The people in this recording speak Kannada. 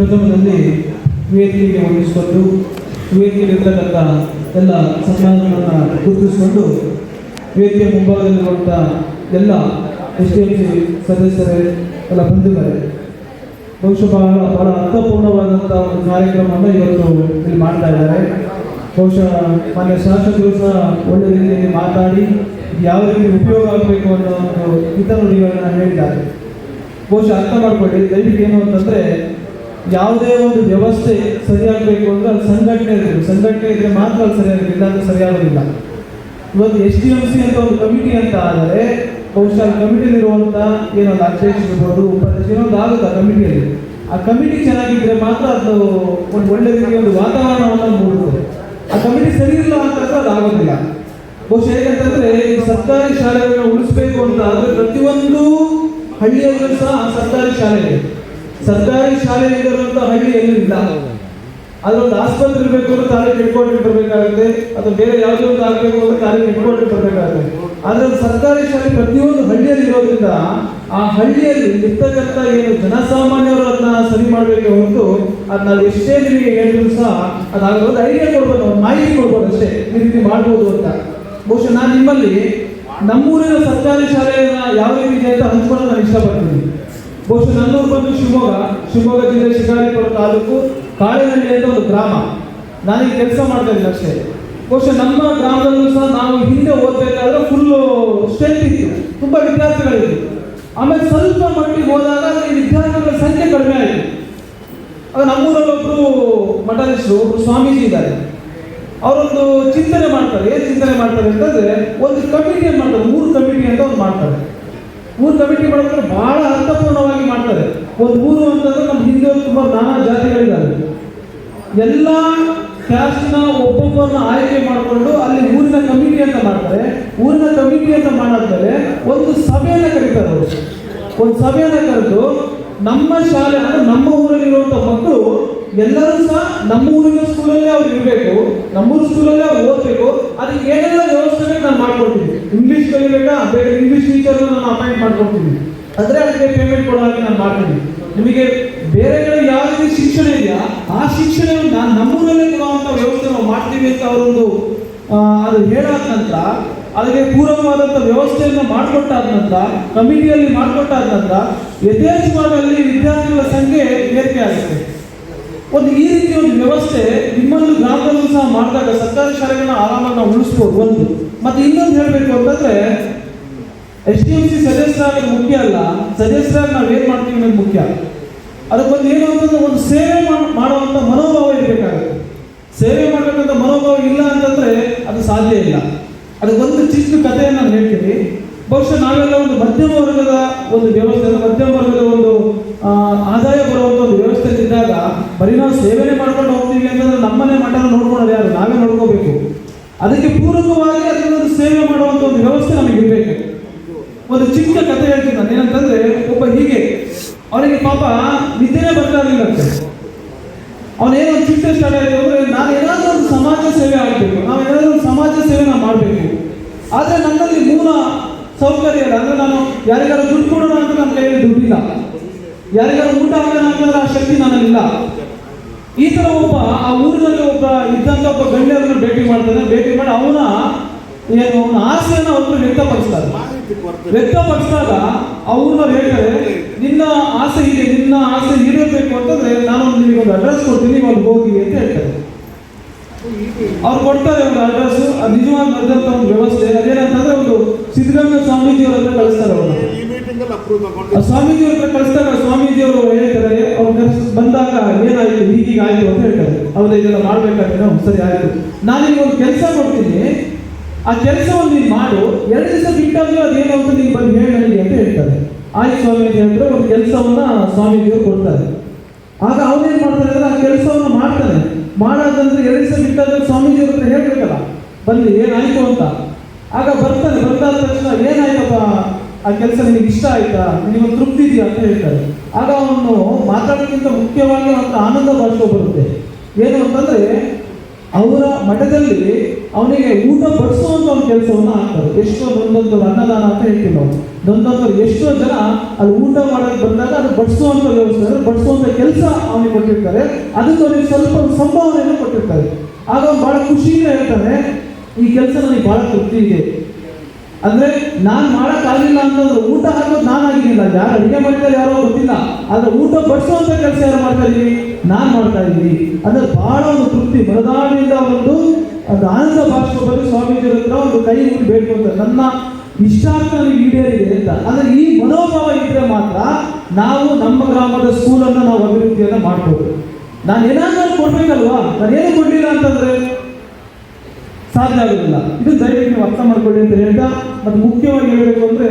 ಪ್ರಥಮದಲ್ಲಿ ವೇದಿಕೆಗೆ ವಂದಿಸಿಕೊಂಡು ವೇದಿಕೆಯಲ್ಲಿರ್ತಕ್ಕಂಥ ಎಲ್ಲ ಸನ್ಮಾನಗಳನ್ನು ಗುರುತಿಸಿಕೊಂಡು ವೇದಿಕೆ ಮುಂಭಾಗದಲ್ಲಿರುವಂಥ ಎಲ್ಲ ಎಸ್ ಡಿ ಎಂ ಸಿ ಸದಸ್ಯರೇ, ಎಲ್ಲ ಬಂದಿದ್ದಾರೆ ಬಹುಶಃ ಬಹಳ ಬಹಳ ಅರ್ಥಪೂರ್ಣವಾದಂಥ ಒಂದು ಕಾರ್ಯಕ್ರಮವನ್ನು ಇವತ್ತು ಇಲ್ಲಿ ಮಾಡ್ತಾ ಇದ್ದಾರೆ. ಬಹುಶಃ ಮಾನ್ಯ ಶಾಸಕರು ಸಹ ಒಳ್ಳೆ ರೀತಿಯಲ್ಲಿ ಮಾತಾಡಿ ಯಾವ ರೀತಿ ಉಪಯೋಗ ಆಗಬೇಕು ಅನ್ನೋ ಒಂದು ಹಿತನುಡಿಗಳನ್ನು ಹೇಳಿದ್ದಾರೆ. ಬಹುಶಃ ಅರ್ಥ ಮಾಡಿಕೊಳ್ಳಿ, ದಯವಿಟ್ಟು ಏನು ಅಂತಂದ್ರೆ ಯಾವುದೇ ಒಂದು ವ್ಯವಸ್ಥೆ ಸರಿಯಾಗಬೇಕು ಅಂದ್ರೆ ಅಲ್ಲಿ ಸಂಘಟನೆ ಇರಬೇಕು. ಸಂಘಟನೆ ಇದ್ರೆ ಮಾತ್ರ ಅಲ್ಲಿ ಸರಿಯಾಗಬೇಕು, ಇಲ್ಲಾಂದ್ರೆ ಸರಿಯಾಗೋದಿಲ್ಲ. ಇವತ್ತು ಎಸ್ ಡಿ ಎಂ ಸಿ ಅಂತ ಒಂದು ಕಮಿಟಿ ಅಂತ ಆದರೆ, ಬಹುಶಃ ಕಮಿಟಿಲಿರುವಂಥ ಏನೊಂದು ಅಧ್ಯಕ್ಷ ಇರ್ಬೋದು ಉಪಾಧ್ಯಕ್ಷ ಏನೊಂದು ಆಗುತ್ತೆ ಆ ಕಮಿಟಿಯಲ್ಲಿ. ಆ ಕಮಿಟಿ ಚೆನ್ನಾಗಿದ್ರೆ ಮಾತ್ರ ಅದು ಒಂದು ಒಳ್ಳೆ ರೀತಿಯ ಒಂದು ವಾತಾವರಣವನ್ನು ಮೂಡುತ್ತೆ. ಆ ಕಮಿಟಿ ಸರಿ ಇಲ್ಲ ಅಂತಂದ್ರೆ ಅದು ಆಗೋದಿಲ್ಲ. ಬಹುಶಃ ಹೇಗಂತಂದರೆ ಸರ್ಕಾರಿ ಶಾಲೆಗಳನ್ನ ಉಳಿಸ್ಬೇಕು ಅಂತ ಆದ್ರೆ ಪ್ರತಿಯೊಂದು ಹಳ್ಳಿಯಲ್ಲೂ ಸಹ ಸರ್ಕಾರಿ ಶಾಲೆಗೆ ಸರ್ಕಾರಿ ಶಾಲೆ ಇರುವಂತ ಹಳ್ಳಿ ಎಲ್ಲಿಲ್ಲ ಅದೊಂದು ಆಸ್ಪತ್ರೆ ಇರಬೇಕು ಅಂತ ತಾಲೂಕು ಹೆಡ್ ಕ್ವಾರ್ಟರ್ ಬರಬೇಕಾಗುತ್ತೆ. ಅಥವಾ ಬೇರೆ ಯಾವುದೋ ಒಂದು ಆಗಬೇಕು ಅಂತ ತಾಲೂಕು ಹೆಡ್ ಕ್ವಾರ್ಟರ್ ಬರಬೇಕಾಗುತ್ತೆ. ಆದ್ರೆ ಸರ್ಕಾರಿ ಶಾಲೆ ಪ್ರತಿಯೊಂದು ಹಳ್ಳಿಯಲ್ಲಿ ಇರೋದ್ರಿಂದ ಆ ಹಳ್ಳಿಯಲ್ಲಿ ಇರ್ತಕ್ಕಂಥ ಏನು ಜನಸಾಮಾನ್ಯರು ಅದನ್ನ ಸರಿ ಮಾಡಬೇಕು ಹೊರತು ಅದನ್ನ ನಾವು ಎಷ್ಟೇ ನಿಮಗೆ ಹೇಳಿದ್ರು ಸಹ ಅದಾಗಲ್ಲ ಒಂದು ಐಡಿಯಾ ಕೊಡ್ಬೋದು ಮಾಹಿತಿ ಕೊಡ್ಬೋದು ಅಷ್ಟೇ. ಈ ರೀತಿ ಮಾಡ್ಬೋದು ಅಂತ. ಬಹುಶಃ ನಾನು ನಿಮ್ಮಲ್ಲಿ ನಮ್ಮೂರಿನ ಸರ್ಕಾರಿ ಶಾಲೆಯನ್ನ ಯಾವ ರೀತಿ ಅಂತ ಹಂಚ್ಕೊಂಡು ನಾನು ಇಷ್ಟಪಡ್ತೀನಿ. ಬಹುಶಃ ನನ್ನೂರು ಬಂದು ಶಿವಮೊಗ್ಗ ಶಿವಮೊಗ್ಗ ಜಿಲ್ಲೆ ಶಿಕಾರಿಪುರ ತಾಲೂಕು ಕಾಳಿನಲ್ಲಿ ಅಂತ ಒಂದು ಗ್ರಾಮ. ನಾನೀಗ ಕೆಲಸ ಮಾಡ್ತಾ ಇದ್ದೀನಿ ಅಷ್ಟೇ. ಬಹುಶಃ ನಮ್ಮ ಗ್ರಾಮದಲ್ಲೂ ಸಹ ನಾವು ಹಿಂದೆ ಓದಬೇಕಾದ್ರೆ ಫುಲ್ಲು ಸ್ಟ್ರೆಂತ್ ಇತ್ತು. ತುಂಬ ವಿದ್ಯಾರ್ಥಿಗಳಿತ್ತು ಆಮೇಲೆ ಸ್ವಲ್ಪ ಮಟ್ಟಿಗೆ ಹೋದಾಗ ಈ ವಿದ್ಯಾರ್ಥಿಗಳ ಸಂಖ್ಯೆ ಕಡಿಮೆ ಆಯಿತು. ಆಗ ನಮ್ಮೂರಲ್ಲಿ ಒಬ್ಬರು ಮಠಾಧೀಶರು ಒಬ್ಬರು ಸ್ವಾಮೀಜಿ ಇದ್ದಾರೆ. ಅವರೊಂದು ಚಿಂತನೆ ಮಾಡ್ತಾರೆ. ಏನು ಚಿಂತನೆ ಮಾಡ್ತಾರೆ ಅಂತಂದರೆ, ಒಂದು ಕಮಿಟಿ ಮಾಡ್ತಾರೆ? ಮೂರು ಕಮಿಟಿ ಅಂತ ಒಂದು ಮಾಡ್ತಾರೆ. ಮೂರು ಕಮಿಟಿ ಮಾಡಿದ್ರೆ ಬಹಳ ಅರ್ಥಪೂರ್ಣವಾಗಿ ಮಾಡ್ತಾರೆ. ಒಂದು ಊರು ಅಂತಂದ್ರೆ ನಮ್ಮ ಹಿಂದೆ ತುಂಬ ನಾನಾ ಜಾತಿಗಳಿದ್ದಾವೆ ಎಲ್ಲ ಕ್ಯಾಸ್ಟ್ನ ಒಬ್ಬೊಬ್ಬರನ್ನ ಆಯ್ಕೆ ಮಾಡಿಕೊಂಡು ಅಲ್ಲಿ ಊರಿನ ಕಮಿಟಿ ಅಂತ ಮಾಡ್ತಾರೆ. ಊರಿನ ಕಮಿಟಿ ಅಂತ ಮಾಡಾದ್ಮೇಲೆ ಒಂದು ಸಭೆಯನ್ನು ಕರೀತಾರೆ ಒಂದು ಸಭೆಯನ್ನು ಕರೆದು ನಮ್ಮ ಶಾಲೆ ಅಂದ್ರೆ ನಮ್ಮ ಊರಲ್ಲಿರುವಂಥ ಮಕ್ಕಳು ಎಲ್ಲರೂ ಸಹ ನಮ್ಮ ಊರಿನ ಸ್ಕೂಲಲ್ಲೇ ಅವ್ರು ಇರಬೇಕು, ನಮ್ಮೂರು ಸ್ಕೂಲಲ್ಲೇ ಅವ್ರು ಓದಬೇಕು, ಅದಕ್ಕೆ ಏನೆಲ್ಲ ವ್ಯವಸ್ಥೆ ನಾನು ಮಾಡ್ಕೊಡ್ತೀನಿ. ಇಂಗ್ಲೀಷ್ ಕಲಿಬೇಕಾ? ಬೇರೆ ಇಂಗ್ಲೀಷ್ ಟೀಚರ್ ನಾನು ಅಪಾಯಿಂಟ್ ಮಾಡ್ಕೊಡ್ತೀನಿ. ಅಂದ್ರೆ ಅದಕ್ಕೆ ಪೇಮೆಂಟ್ ಕೊಡೋ ಹಾಗೆ ನಾನು ಮಾಡ್ತೀನಿ. ನಿಮಗೆ ಬೇರೆ ಕಡೆ ಯಾವ ರೀತಿ ಶಿಕ್ಷಣ ಇದೆಯಾ, ಆ ಶಿಕ್ಷಣವನ್ನು ನಾನು ನಮ್ಮೂರಲ್ಲೇ ಕೊಡುವಂತ ವ್ಯವಸ್ಥೆ ನಾವು ಮಾಡ್ತೀವಿ ಅಂತ ಅವರೊಂದು ಅದು ಹೇಳಾದ ನಂತರ, ಅದಕ್ಕೆ ಪೂರಕವಾದಂಥ ವ್ಯವಸ್ಥೆಯನ್ನು ಮಾಡಿಕೊಟ್ಟಾದ ನಂತರ, ಕಮಿಟಿಯಲ್ಲಿ ಮಾಡಿಕೊಟ್ಟಾದ ನಂತರ, ಯಥೇಚ್ಛವಾಗಿ ಅಲ್ಲಿ ವಿದ್ಯಾರ್ಥಿಗಳ ಸಂಖ್ಯೆ ಏರಿಕೆ ಆಗುತ್ತೆ. ಒಂದು ಈ ರೀತಿ ಒಂದು ವ್ಯವಸ್ಥೆ ನಿಮ್ಮೊಂದು ಗ್ರಾಮದಲ್ಲೂ ಸಹ ಮಾಡಿದಾಗ ಸರ್ಕಾರಿ ಶಾಲೆಗಳನ್ನ ಆರಾಮನ್ನ ಉಳಿಸ್ಬೋದು, ಒಂದು. ಮತ್ತೆ ಇನ್ನೊಂದು ಹೇಳಬೇಕು ಅಂತಂದ್ರೆ ಎಸ್ ಡಿ ಎಂ ಸಿ ಸದಸ್ಯರಾಗಿ ಮುಖ್ಯ ಅಲ್ಲ, ಸದಸ್ಯರಾಗಿ ನಾವು ಏನ್ ಮಾಡ್ತೀವಿ ಅನ್ನೋದು ಮುಖ್ಯ. ಅದಕ್ಕೊಂದು ಏನು ಅಂತಂದ್ರೆ ಒಂದು ಸೇವೆ ಮಾಡ್- ಮಾಡುವಂತ ಮನೋಭಾವ ಇರಬೇಕಾಗುತ್ತೆ. ಸೇವೆ ಮಾಡಬೇಕಂತ ಮನೋಭಾವ ಇಲ್ಲ ಅಂತಂದ್ರೆ ಅದು ಸಾಧ್ಯ ಇಲ್ಲ. ಅದಕ್ಕೊಂದು ಚಿಕ್ಕ ಕಥೆಯನ್ನು ನಾನು ಹೇಳ್ತೀನಿ. ಬಹುಶಃ ನಾವೆಲ್ಲ ಒಂದು ಮಧ್ಯಮ ವರ್ಗದ ಒಂದು ವ್ಯವಸ್ಥೆ ಮಧ್ಯಮ ವರ್ಗದ ಒಂದು ಆ, ಆದಾಯ ಬರುವಂತ ಒಂದು ವ್ಯವಸ್ಥೆ ಇದ್ದಾಗ ಬರೀ ನಾವು ಸೇವೆನೆ ಮಾಡ್ಕೊಂಡು ಹೋಗ್ತೀವಿ ಅಂತಂದ್ರೆ ನಮ್ಮನೆ ಮಠನ ನೋಡ್ಕೊಳ್ಳೋದು ಯಾರು ನಾವೇ ನೋಡ್ಕೋಬೇಕು ಅದಕ್ಕೆ ಪೂರಕವಾಗಿ ಅದನ್ನೊಂದು ಸೇವೆ ಮಾಡುವಂತ ಒಂದು ವ್ಯವಸ್ಥೆ ನಮಗೆ ಇರಬೇಕು ಒಂದು ಚಿಕ್ಕ ಕಥೆ ಹೇಳ್ತೀನಿ ನಾನು. ಏನಂತಂದ್ರೆ, ಒಬ್ಬ ಹೀಗೆ, ಅವನಿಗೆ ಪಾಪ ನಿದ್ದೆನೇ ಬರ್ತಾ ಇರಲಿಲ್ಲ ಅಂತೆ ಅವನೇನೋ ಚಿಂತೆ ಸ್ಟಾರ್ಟ್ ಆಗಿದೆ ಅಂದ್ರೆ ನಾನು ಏನಾದ್ರೂ ಒಂದು ಸಮಾಜ ಸೇವೆ ಆಗಬೇಕು. ನಾವು ಏನಾದರೂ ಒಂದು ಸಮಾಜ ಸೇವೆ ನಾವು ಮಾಡಬೇಕು. ಆದರೆ ನನ್ನಲ್ಲಿ ಮೂಲ ಸೌಕರ್ಯ ಇಲ್ಲ. ಅಂದ್ರೆ ನಾನು ಯಾರಿಗಾರು ದುಡ್ಡು ಕೊಡೋಣ ಅಂತ ನನ್ನ ಕೈಯಲ್ಲಿ ದುಡ್ಡಿಲ್ಲ. ಯಾರಿಗಾರು ಊಟ ಆಗೋಣ ಅಂತಂದ್ರೆ ಆ ಶಕ್ತಿ ನನ್ನಲ್ಲಿಲ್ಲ ಈ ಥರ ಒಬ್ಬ, ಆ ಊರಿನಲ್ಲಿ ಒಬ್ಬ ಇದ್ದಂತ ಒಬ್ಬ ಗಣ್ಯರನ್ನು ಭೇಟಿ ಮಾಡ್ತಾನೆ ಭೇಟಿ ಮಾಡಿ ಅವನ, ಏನು, ಅವನ ಆಸೆಯನ್ನು ಅವರು ವ್ಯಕ್ತಪಡಿಸ್ತಾರೆ. ವ್ಯಕ್ತಪಡಿಸಿದಾಗ ಅವ್ರನ್ನ ಹೇಳ್ತಾರೆ, ನಿನ್ನ ಆಸೆ ಇದೆ, ನಿನ್ನ ಆಸೆ ಈಡೇರಬೇಕು ಅಂತಂದ್ರೆ ನಾನು ನಿಮಗೆ ಒಂದು ಅಡ್ರೆಸ್ ಕೊಡ್ತೀನಿ, ನೀವು ಅಲ್ಲಿ ಹೋಗಿ ಅಂತ ಹೇಳ್ತಾರೆ. ಅವ್ರು ಕೊಡ್ತಾರೆ ಒಂದು ಅಡ್ರೆಸ್ ನಿಜವಾಗಿ ನಡೆದಂತ ಒಂದು ವ್ಯವಸ್ಥೆ. ಅದೇನಂತಂದ್ರೆ ಒಂದು ಸಿದ್ಧಗಂಗಾ ಸ್ವಾಮೀಜಿ ಅವ್ರ ಹತ್ರ ಕಳಿಸ್ತಾರೆ ಅವ್ರನ್ನ. ಸ್ವಾಮೀಜಿಯವರು ಸ್ವಾಮೀಜಿ ಅವ್ರ ಹತ್ರ ಕಳಿಸಿದಾಗ ಸ್ವಾಮೀಜಿ ಅವರು ಹೇಳ್ತಾರೆ, ಅವ್ರು ಬಂದಾಗ ಏನಾಯ್ತು, ಹೀಗೀಗ ಆಯ್ತು ಅಂತ ಹೇಳ್ತಾರೆ. ಅವ್ರ ಇದೆಲ್ಲ ಮಾಡ್ಬೇಕಾದ್ರೆ ನಾವು ಸರಿ ಆಯ್ತು. ನಾನು ಒಂದು ಕೆಲಸ ಕೊಡ್ತೀನಿ. ಆ ಕೆಲಸವನ್ನು ನೀನು ಮಾಡು. ಎರಡು ದಿವಸ ಬಿಟ್ಟಾಗ ಅದೇನು ಅಂತ ನೀನು ಬಂದು ಹೇಳಿ ನನಗೆ ಅಂತ ಹೇಳ್ತಾರೆ. ಆಯ್ತು ಸ್ವಾಮೀಜಿ ಅಂದ್ರೆ, ಒಂದು ಕೆಲಸವನ್ನ ಸ್ವಾಮೀಜಿಯವರು ಕೊಡ್ತಾರೆ. ಆಗ ಅವನೇನ್ ಮಾಡ್ತಾರೆ ಅಂದ್ರೆ ಆ ಕೆಲಸವನ್ನು ಮಾಡ್ತಾನೆ. ಮಾಡೋದಂದ್ರೆ ಎರಡು ದಿವಸ ಬಿಟ್ಟಾಗ ಸ್ವಾಮೀಜಿ ಹತ್ರ ಹೇಳ್ಬೇಕಲ್ಲ. ಬನ್ನಿ, ಏನಾಯ್ತು ಅಂತ. ಆಗ ಬರ್ತಾನೆ ಬರ್ತಾದ ತಕ್ಷಣ ಏನಾಯ್ತಪ್ಪ? ಆ ಕೆಲಸ ನಿಮಗೆ ಇಷ್ಟ ಆಯ್ತಾ? ನಿಮಗೆ ತೃಪ್ತಿ ಇದೆಯಾ ಅಂತ ಹೇಳ್ತಾರೆ. ಆಗ ಅವನು ಮಾತಾಡೋಕ್ಕಿಂತ ಮುಖ್ಯವಾಗಿ ಅವನ ಆನಂದ ಭಾಷೆ ಬರುತ್ತೆ. ಏನು ಅಂತಂದ್ರೆ, ಅವರ ಮಠದಲ್ಲಿ ಅವನಿಗೆ ಊಟ ಬಡಿಸುವಂತ ಒಂದು ಕೆಲಸವನ್ನ ಹಾಕ್ತಾರೆ. ಎಷ್ಟೋ ಒಂದೊಂದು ಅನ್ನದಾನ ಅಂತ ಹೇಳ್ತೀವಿ ನಾವು. ನೊಂದೊಂದು ಎಷ್ಟೋ ಜನ ಅಲ್ಲಿ ಊಟ ಮಾಡೋಕೆ ಬಂದಾಗ ಅದು ಬಡಿಸುವಂತ ವ್ಯವಸ್ಥೆ ಬಡಿಸುವಂತ ಕೆಲಸ ಅವನಿಗೆ ಕೊಟ್ಟಿರ್ತಾರೆ. ಅದಕ್ಕೆ ಅವನಿಗೆ ಸ್ವಲ್ಪ ಸಂಭಾವನೆಯನ್ನು ಕೊಟ್ಟಿರ್ತಾರೆ. ಆಗ ಅವನು ಬಹಳ ಖುಷಿಯಿಂದ ಹೇಳ್ತಾನೆ, ಈ ಕೆಲಸ ನನಗೆ ಬಹಳ ತೃಪ್ತಿ ಇದೆ. ಅಂದ್ರೆ ನಾನು ಮಾಡಕ್ಕಾಗಿಲ್ಲ ಅಂತಂದ್ರೆ ಊಟ ಹಾಕೋದು ನಾನು ಆಗಿಲ್ಲ ಯಾರು ಅಡಿಗೆ ಮಾಡಿದ್ರೆ ಯಾರೋ ಗೊತ್ತಿಲ್ಲ. ಆದ್ರೆ ಊಟ ಬಡಿಸುವಂತ ಕೆಲಸ ಯಾರು ಮಾಡ್ತಾ ಇದೀವಿ ನಾನು ಮಾಡ್ತಾ ಇದ್ದೀನಿ. ಅಂದ್ರೆ ಬಹಳ ಒಂದು ತೃಪ್ತಿ. ಮನದಾಳಿಯಿಂದ ಒಂದು ಅದು ಆನಂದ ಭಾಷೆ ಸ್ವಾಮೀಜಿ ಹತ್ರ ಒಂದು ಕೈ ಮುಟ್ಟಿ ಬೇಡ್ಕೊಂತಾರೆ ನನ್ನ ಇಷ್ಟಾರ್ಥ ನನಗೆ ಈಡೇರಿದೆ ಅಂತ. ಅಂದ್ರೆ ಈ ಮನೋಭಾವ ಇದ್ರೆ ಮಾತ್ರ ನಾವು ನಮ್ಮ ಗ್ರಾಮದ ಸ್ಕೂಲನ್ನು ನಾವು ಅಭಿವೃದ್ಧಿಯನ್ನು ಮಾಡ್ಬೋದು. ನಾನು ಏನಾದರೂ ಕೊಡ್ಬೇಕಲ್ವಾ? ನಾನು ಏನು ಕೊಡ್ಲಿಲ್ಲ ಅಂತಂದ್ರೆ? ಸಾಧ್ಯ ಆಗೋದಿಲ್ಲ ಇದು ದಯವಿಟ್ಟು ಅರ್ಥ ಮಾಡ್ಕೊಳ್ಳಿ ಅಂತ ಹೇಳ್ತಾ ಮತ್ತು ಮುಖ್ಯವಾಗಿ ಹೇಳಬೇಕು ಅಂದ್ರೆ